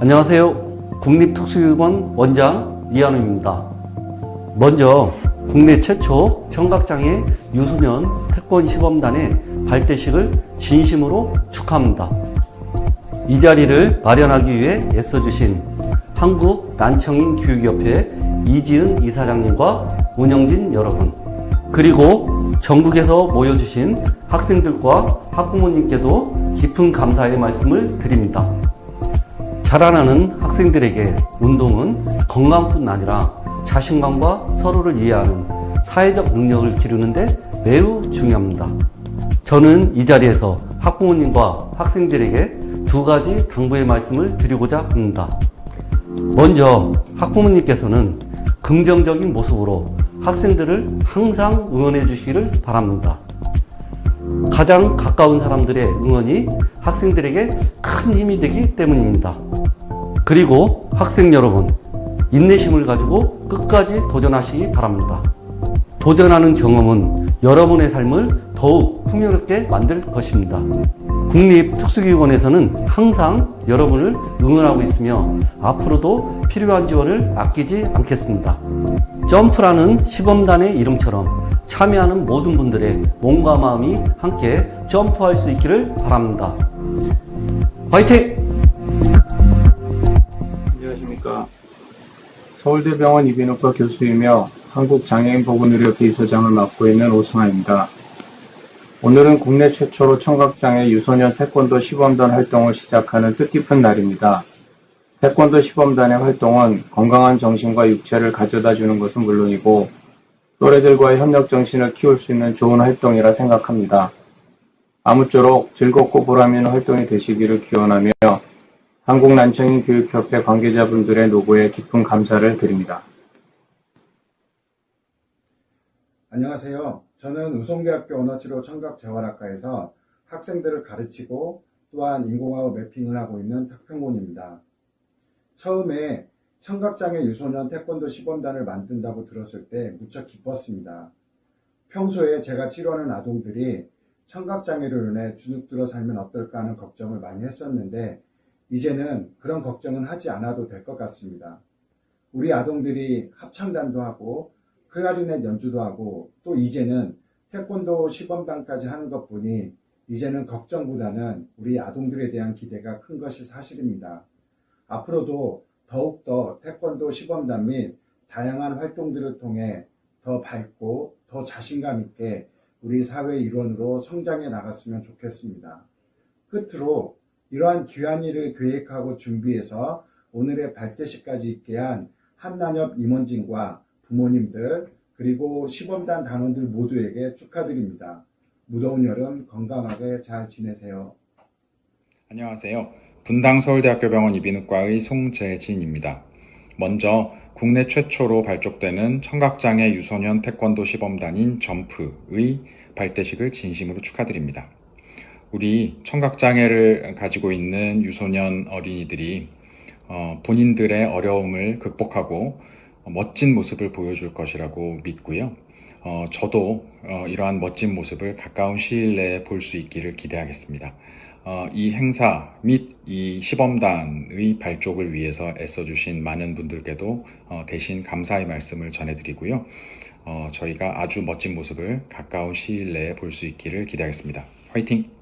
안녕하세요. 국립특수교육원 원장 이한우입니다. 먼저 국내 최초 청각장애 유소년 태권 시범단의 발대식을 진심으로 축하합니다. 이 자리를 마련하기 위해 애써주신 한국 난청인 교육협회 이지은 이사장님과 운영진 여러분, 그리고 전국에서 모여주신 학생들과 학부모님께도 깊은 감사의 말씀을 드립니다. 자라나는 학생들에게 운동은 건강뿐 아니라 자신감과 서로를 이해하는 사회적 능력을 기르는데 매우 중요합니다. 저는 이 자리에서 학부모님과 학생들에게 두 가지 당부의 말씀을 드리고자 합니다. 먼저 학부모님께서는 긍정적인 모습으로 학생들을 항상 응원해 주시기를 바랍니다. 가장 가까운 사람들의 응원이 학생들에게 큰 힘이 되기 때문입니다. 그리고 학생 여러분, 인내심을 가지고 끝까지 도전하시기 바랍니다. 도전하는 경험은 여러분의 삶을 더욱 풍요롭게 만들 것입니다. 국립특수기관에서는 항상 여러분을 응원하고 있으며 앞으로도 필요한 지원을 아끼지 않겠습니다. 점프라는 시범단의 이름처럼 참여하는 모든 분들의 몸과 마음이 함께 점프할 수 있기를 바랍니다. 화이팅! 안녕하십니까. 서울대병원 이비인후과 교수이며 한국장애인보건의료협회 이사장을 맡고 있는 오승환입니다. 오늘은 국내 최초로 청각장애 유소년 태권도 시범단 활동을 시작하는 뜻깊은 날입니다. 태권도 시범단의 활동은 건강한 정신과 육체를 가져다 주는 것은 물론이고 또래들과의 협력 정신을 키울 수 있는 좋은 활동이라 생각합니다. 아무쪼록 즐겁고 보람 있는 활동이 되시기를 기원하며 한국난청인 교육협회 관계자분들의 노고에 깊은 감사를 드립니다. 안녕하세요. 저는 우송대학교 언어치료 청각재활학과에서 학생들을 가르치고 또한 인공화학 매핑을 하고 있는 탁평곤입니다. 처음에 청각장애 유소년 태권도 시범단을 만든다고 들었을 때 무척 기뻤습니다. 평소에 제가 치료하는 아동들이 청각장애로 인해 주눅들어 살면 어떨까 하는 걱정을 많이 했었는데 이제는 그런 걱정은 하지 않아도 될 것 같습니다. 우리 아동들이 합창단도 하고 클라리넷 연주도 하고 또 이제는 태권도 시범단까지 하는 것 보니 이제는 걱정보다는 우리 아동들에 대한 기대가 큰 것이 사실입니다. 앞으로도 더욱더 태권도 시범단 및 다양한 활동들을 통해 더 밝고 더 자신감 있게 우리 사회 일원으로 성장해 나갔으면 좋겠습니다. 끝으로 이러한 귀한 일을 계획하고 준비해서 오늘의 발대식까지 있게 한 한난협 임원진과 부모님들 그리고 시범단 단원들 모두에게 축하드립니다. 무더운 여름 건강하게 잘 지내세요. 안녕하세요. 분당 서울대학교병원 이비인후과의 송재진입니다. 먼저 국내 최초로 발족되는 청각장애 유소년 태권도 시범단인 점프의 발대식을 진심으로 축하드립니다. 우리 청각장애를 가지고 있는 유소년 어린이들이 어, 본인들의 어려움을 극복하고 멋진 모습을 보여줄 것이라고 믿고요. 어, 저도 어, 이러한 멋진 모습을 가까운 시일 내에 볼 수 있기를 기대하겠습니다. 어, 이 행사 및 이 시범단의 발족을 위해서 애써주신 많은 분들께도 어, 대신 감사의 말씀을 전해드리고요. 어, 저희가 아주 멋진 모습을 가까운 시일 내에 볼 수 있기를 기대하겠습니다. 화이팅!